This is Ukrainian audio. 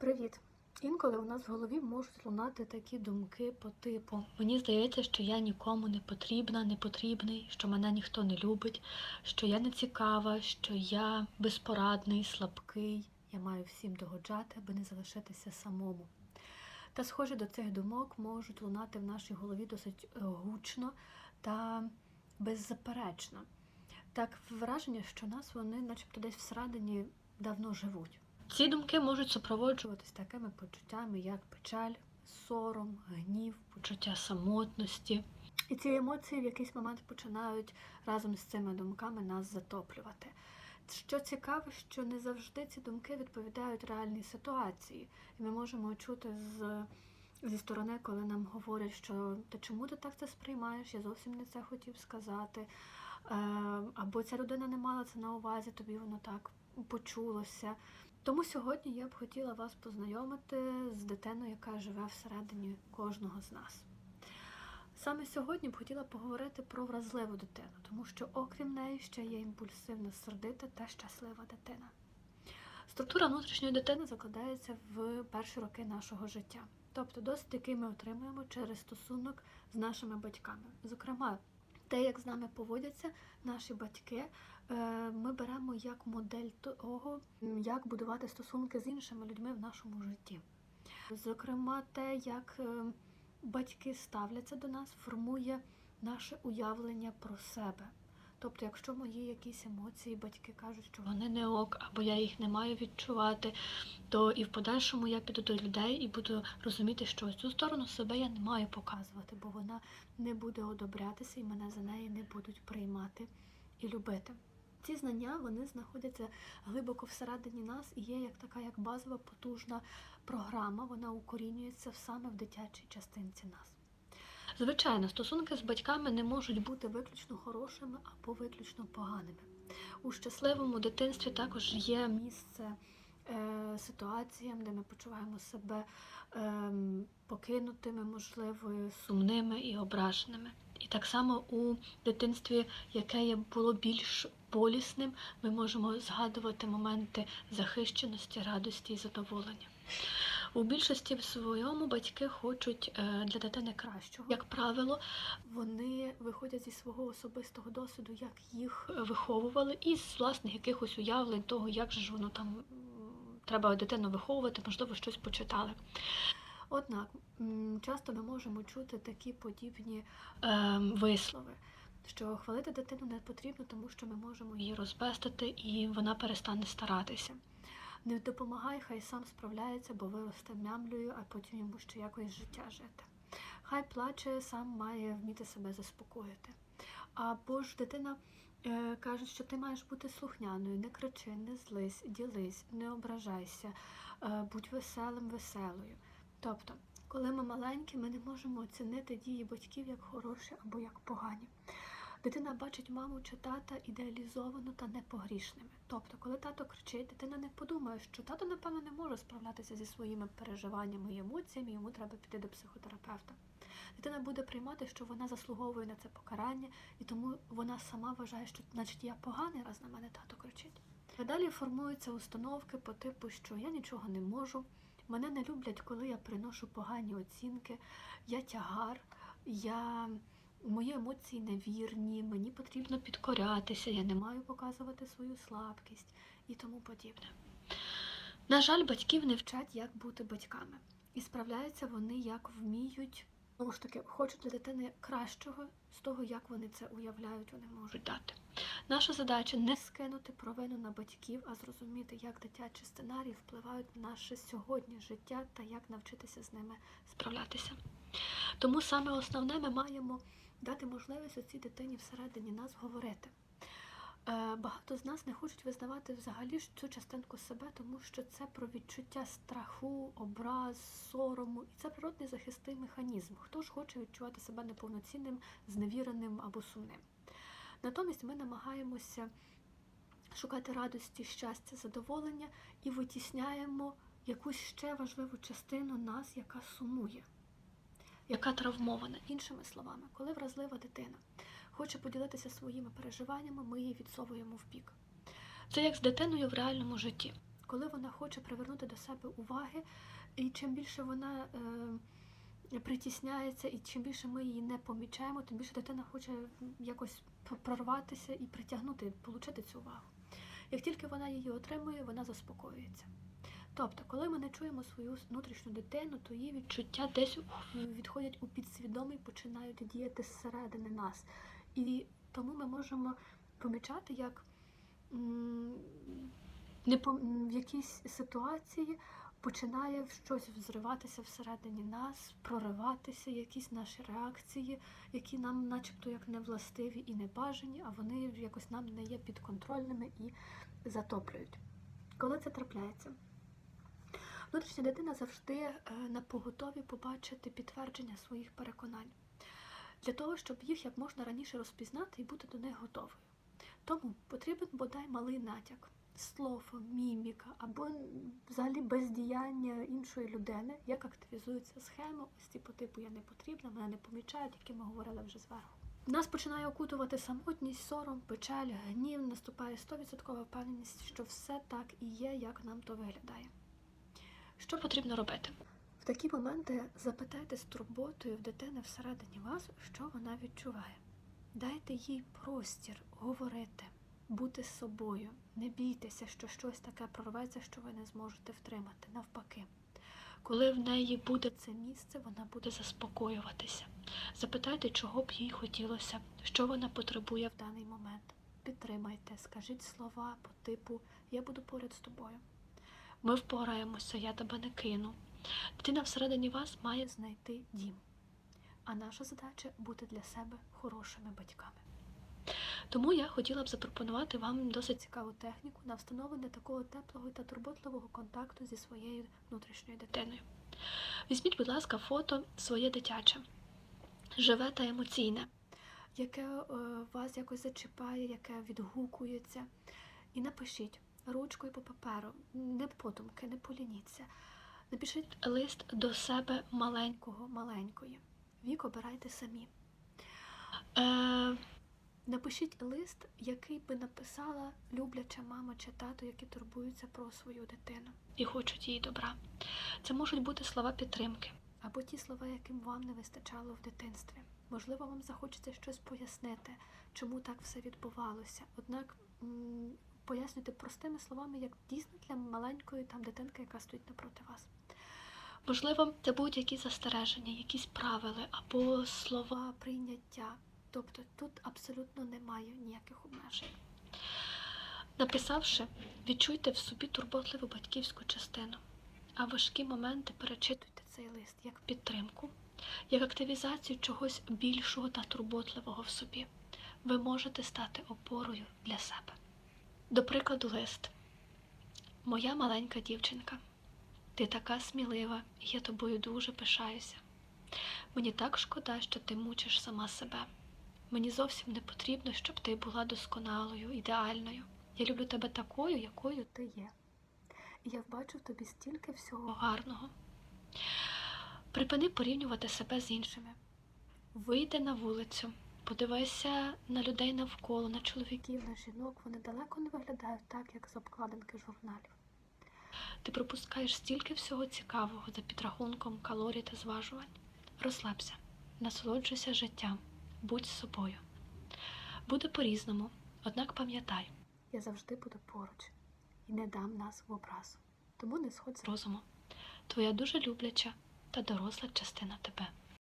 Привіт! Інколи у нас в голові можуть лунати такі думки по типу: мені здається, що я нікому не потрібна, не потрібний, що мене ніхто не любить, що я не цікава, що я безпорадний, слабкий, я маю всім догоджати, аби не залишитися самому. Та схожі до цих думок можуть лунати в нашій голові досить е, гучно та беззаперечно. Так враження, що нас вони, начебто, десь всередині давно живуть. Ці думки можуть супроводжуватись такими почуттями, як печаль, сором, гнів, почуття самотності. І ці емоції в якийсь момент починають разом з цими думками нас затоплювати. Що цікаво, що не завжди ці думки відповідають реальній ситуації, і ми можемо чути з, зі сторони, коли нам говорять, що та чому ти так це сприймаєш, я зовсім не це хотів сказати. Е, або ця людина не мала це на увазі, тобі воно так почулося. Тому сьогодні я б хотіла вас познайомити з дитиною, яка живе всередині кожного з нас. Саме сьогодні б хотіла поговорити про вразливу дитину, тому що, окрім неї, ще є імпульсивна, сердита та щаслива дитина. Структура внутрішньої дитини закладається в перші роки нашого життя, тобто досвід, який ми отримуємо через стосунок з нашими батьками. Зокрема, те, як з нами поводяться наші батьки, ми беремо як модель того, як будувати стосунки з іншими людьми в нашому житті. Зокрема, те, як е, батьки ставляться до нас, формує наше уявлення про себе. Тобто, якщо мої якісь емоції, батьки кажуть, що вони не ок, або я їх не маю відчувати, то і в подальшому я піду до людей і буду розуміти, що цю сторону себе я не маю показувати, бо вона не буде одобрятися і мене за неї не будуть приймати і любити. Ці знання вони знаходяться глибоко всередині нас і є як така як базова потужна програма. Вона укорінюється саме в дитячій частинці нас. Звичайно, стосунки з батьками не можуть бути виключно хорошими або виключно поганими. У щасливому дитинстві також є місце е, ситуаціям, де ми почуваємо себе е, покинутими, можливо, сумними і ображеними. І так само у дитинстві, яке було більш болісним, ми можемо згадувати моменти захищеності, радості і задоволення. У більшості в своєму батьки хочуть е, для дитини кращого. Як правило, вони виходять зі свого особистого досвіду, як їх виховували, і з власних якихось уявлень того, як же ж воно там треба дитину виховувати, можливо, щось почитали. Однак часто ми можемо чути такі подібні е, вислови. Що хвалити дитину не потрібно, тому що ми можемо її розбестити і вона перестане старатися. Не допомагай, хай сам справляється, бо виросте мямлею, а потім йому ще якось життя жити. Хай плаче, сам має вміти себе заспокоїти. Або ж дитина е, каже, що ти маєш бути слухняною, не кричи, не злись, ділись, не ображайся, е, будь веселим, веселою. Тобто, коли ми маленькі, ми не можемо оцінити дії батьків як хороші або як погані. Дитина бачить маму чи тата ідеалізовано та непогрішними. Тобто, коли тато кричить, дитина не подумає, що тато, напевно, не може справлятися зі своїми переживаннями і емоціями, йому треба піти до психотерапевта. Дитина буде приймати, що вона заслуговує на це покарання, і тому вона сама вважає, що значить я поганий, раз на мене тато кричить. А далі формуються установки по типу, що я нічого не можу, мене не люблять, коли я приношу погані оцінки, я тягар, я. Мої емоції невірні, мені потрібно підкорятися, я не маю показувати свою слабкість і тому подібне. На жаль, батьків не вчать, як бути батьками. І справляються вони як вміють. Знову ж таки, хочуть для дитини кращого з того, як вони це уявляють, вони можуть дати. Наша задача не скинути провину на батьків, а зрозуміти, як дитячі сценарії впливають на наше сьогодні життя та як навчитися з ними справлятися. Тому саме основне ми маємо дати можливість цій дитині всередині нас говорити. Е, Багато з нас не хочуть визнавати взагалі цю частинку себе, тому що це про відчуття страху, образ, сорому, і це природний захисний механізм. Хто ж хоче відчувати себе неповноцінним, зневіреним або сумним? Натомість ми намагаємося шукати радості, щастя, задоволення і витісняємо якусь ще важливу частину нас, яка сумує яка травмована. Іншими словами, коли вразлива дитина хоче поділитися своїми переживаннями, ми її відсовуємо в бік. Це як з дитиною в реальному житті. коли вона хоче привернути до себе уваги, і чим більше вона е, притісняється, і чим більше ми її не помічаємо, тим більше дитина хоче якось прорватися і притягнути, отримати цю увагу. Як тільки вона її отримує, вона заспокоюється. Тобто, коли ми не чуємо свою внутрішню дитину, то її відчуття десь відходять у підсвідомий, починають діяти зсередини нас. І тому ми можемо помічати, як в якійсь ситуації починає щось взриватися всередині нас, прориватися, якісь наші реакції, які нам, начебто, як не властиві і не бажані, а вони якось нам не є підконтрольними і затоплюють. Коли це трапляється? Внутрішня дитина завжди е, на поготові побачити підтвердження своїх переконань для того, щоб їх як можна раніше розпізнати і бути до них готовою. Тому потрібен бодай малий натяк, слово, міміка або взагалі бездіяння іншої людини, як активізується схема, ось ці по типу я не потрібна, мене не помічають, які ми говорили вже зверху. Нас починає окутувати самотність, сором, печаль, гнів, наступає 100% впевненість, що все так і є, як нам то виглядає. Що потрібно робити? В такі моменти запитайте з турботою в дитини всередині вас, що вона відчуває. Дайте їй простір говорити, бути з собою. Не бійтеся, що щось таке прорветься, що ви не зможете втримати. Навпаки. Коли в неї буде це місце, вона буде заспокоюватися. Запитайте, чого б їй хотілося, що вона потребує в даний момент. Підтримайте, скажіть слова по типу Я буду поряд з тобою. Ми впораємося, я тебе не кину. Дитина всередині вас має знайти дім. А наша задача бути для себе хорошими батьками. Тому я хотіла б запропонувати вам досить цікаву техніку на встановлення такого теплого та турботливого контакту зі своєю внутрішньою дитиною. Візьміть, будь ласка, фото своє дитяче, живе та емоційне, яке е, вас якось зачіпає, яке відгукується. І напишіть ручкою по паперу, не подумки, не полініться. Напишіть лист до себе маленького, маленької. Вік обирайте самі. Е, напишіть лист, який би написала любляча мама чи тато, які турбуються про свою дитину і хочуть їй добра. Це можуть бути слова підтримки або ті слова, яким вам не вистачало в дитинстві. Можливо, вам захочеться щось пояснити, чому так все відбувалося. Однак пояснюйте простими словами, як дійсно для маленької там дитинки, яка стоїть напроти вас. Можливо, це будуть якісь застереження, якісь правила або слова прийняття. Тобто тут абсолютно немає ніяких обмежень. Написавши, відчуйте в собі турботливу батьківську частину, а важкі моменти перечитуйте цей лист як підтримку, як активізацію чогось більшого та турботливого в собі. Ви можете стати опорою для себе. До прикладу, лист. Моя маленька дівчинка. Ти така смілива, я тобою дуже пишаюся. Мені так шкода, що ти мучиш сама себе. Мені зовсім не потрібно, щоб ти була досконалою, ідеальною. Я люблю тебе такою, якою ти є. І я бачу в тобі стільки всього гарного. Припини порівнювати себе з іншими. Вийди на вулицю, подивися на людей навколо, на чоловіків, на жінок. Вони далеко не виглядають так, як з обкладинки журналів. Ти пропускаєш стільки всього цікавого за підрахунком калорій та зважувань. Розслабся, насолоджуйся життям, будь собою. Буде по-різному, однак пам'ятай, я завжди буду поруч і не дам нас в образу. Тому не сходь з розуму. Твоя дуже любляча та доросла частина тебе.